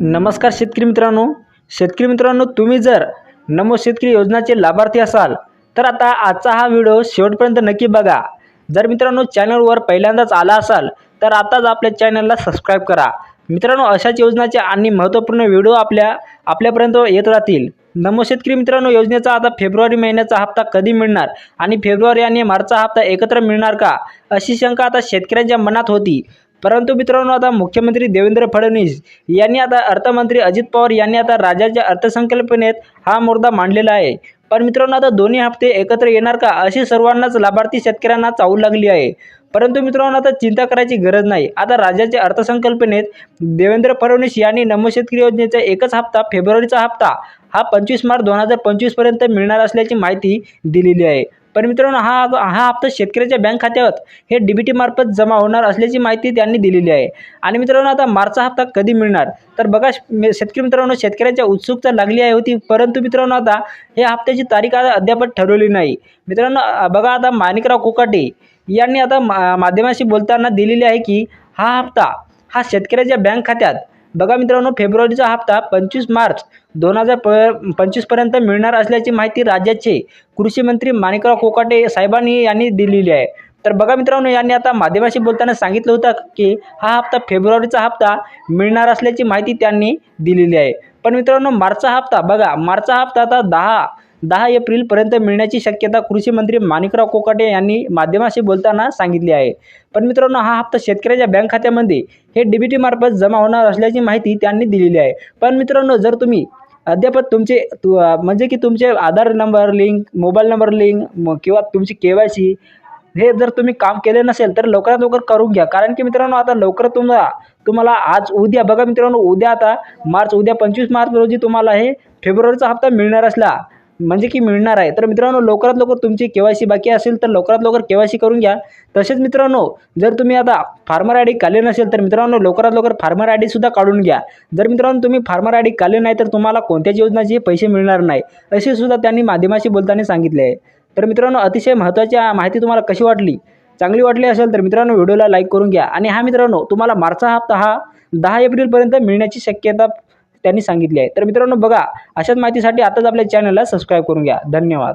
नमस्कार शेतकरी मित्रांनो. शेतकरी मित्रांनो तुम्ही जर नमो शेतकरी योजनाचे लाभार्थी असाल तर आता आजचा हा व्हिडिओ शेवटपर्यंत नक्की बघा. जर मित्रांनो चॅनलवर पहिल्यांदाच आला असाल तर आताच आपल्या चॅनलला सबस्क्राईब करा. मित्रांनो अशाच योजनाचे आणि महत्त्वपूर्ण व्हिडिओ आपल्या आपल्यापर्यंत येत राहतील. नमो शेतकरी मित्रांनो योजनेचा आता फेब्रुवारी महिन्याचा हप्ता कधी मिळणार आणि फेब्रुवारी आणि मार्चचा हप्ता एकत्र मिळणार का? अशी शंका आता शेतकऱ्यांच्या मनात होती. परंतु मित्रांनो आता मुख्यमंत्री देवेंद्र फडणवीस यांनी आता अर्थमंत्री अजित पवार यांनी आता राज्याच्या अर्थसंकल्पनेत हा मुद्दा मांडलेला आहे. पण मित्रांनो आता दोन्ही हप्ते एकत्र येणार का अशी सर्वांनाच लाभार्थी शेतकऱ्यांना चावू लागली आहे. परंतु मित्रांनो आता चिंता करायची गरज नाही. आता राज्याच्या अर्थसंकल्पनेत देवेंद्र फडणवीस यांनी नमो शेतकरी योजनेचा एकच हप्ता फेब्रुवारीचा हप्ता हा पंचवीस मार्च दोन हजार पंचवीसपर्यंत मिळणार असल्याची माहिती दिलेली आहे. पण मित्रांनो हा हा हप्ता शेतकऱ्याच्या बँक खात्यावर हे डीबीटी मार्फत जमा होणार असल्याची माहिती त्यांनी दिलेली आहे. आणि मित्रांनो आता मार्चचा हप्ता कधी मिळणार? तर बघा शेतकरी मित्रांनो शेतकऱ्यांच्या उत्सुकता लागली आहे होती परंतु मित्रांनो आता हे हप्त्याची तारीख आता अद्याप ठरवली नाही. मित्रांनो बघा आता माणिकराव कोकाटे यांनी आता मा माध्यमाशी बोलताना दिलेली आहे की हा हप्ता हा शेतकऱ्याच्या बँक खात्यात बघा मित्रांनो फेब्रुवारीचा हप्ता पंचवीस मार्च दोन हजार प पंचवीसपर्यंत मिळणार असल्याची माहिती राज्याचे कृषी मंत्री माणिकराव कोकाटे साहेबांनी यांनी दिलेली आहे. तर बघा मित्रांनो यांनी आता माध्यमाशी बोलताना सांगितलं होतं की हा हप्ता फेब्रुवारीचा हप्ता मिळणार असल्याची माहिती त्यांनी दिलेली आहे. पण मित्रांनो मार्चचा हप्ता बघा मार्चचा हप्ता आता दहा दहा एप्रिलपर्यंत मिळण्याची शक्यता कृषी मंत्री माणिकराव कोकाटे यांनी माध्यमाशी बोलताना सांगितली आहे. पण मित्रांनो हा हप्ता शेतकऱ्याच्या बँक खात्यामध्ये हे डी बी मार्फत जमा होणार असल्याची माहिती त्यांनी दिलेली आहे. पण मित्रांनो जर तुम्ही अद्याप तुमचे तु म्हणजे की तुमचे Aadhaar number link mobile number link किंवा तुमची के वाय सी हे जर तुम्ही काम केले नसेल तर लवकरात लवकर करून घ्या. कारण की मित्रांनो आता लवकर तुम्हाला तुम्हाला आज उद्या बघा मित्रांनो उद्या आता मार्च उद्या पंचवीस मार्च रोजी तुम्हाला हे फेब्रुवारीचा हप्ता मिळणार असला. म्हणजे की मिळणार आहे. तर मित्रांनो लवकरात लवकर तुमची के सी बाकी असेल तर लवकरात लवकर के सी करून घ्या. तसेच मित्रांनो जर तुम्ही आता फार्मर आय डी काढले नसेल तर मित्रांनो लवकरात लवकर फार्मर आय डीसुद्धा काढून घ्या. जर मित्रांनो तुम्ही फार्मर आय डी काढले नाही तर तुम्हाला कोणत्याच योजनाचे पैसे मिळणार नाही. असे सुद्धा त्यांनी माध्यमाशी बोलताना सांगितले आहे. तर मित्रांनो अतिशय महत्त्वाची माहिती तुम्हाला कशी वाटली? चांगली वाटली असेल तर मित्रांनो व्हिडिओला लाईक करून घ्या. आणि हा मित्रांनो तुम्हाला मार्चचा हप्ता हा दहा एप्रिलपर्यंत मिळण्याची शक्यता त्यांनी सांगितली आहे. तर मित्रांनो बघा अशाच माहितीसाठी आताच आपल्या चॅनलला सबस्क्राईब करून घ्या. धन्यवाद.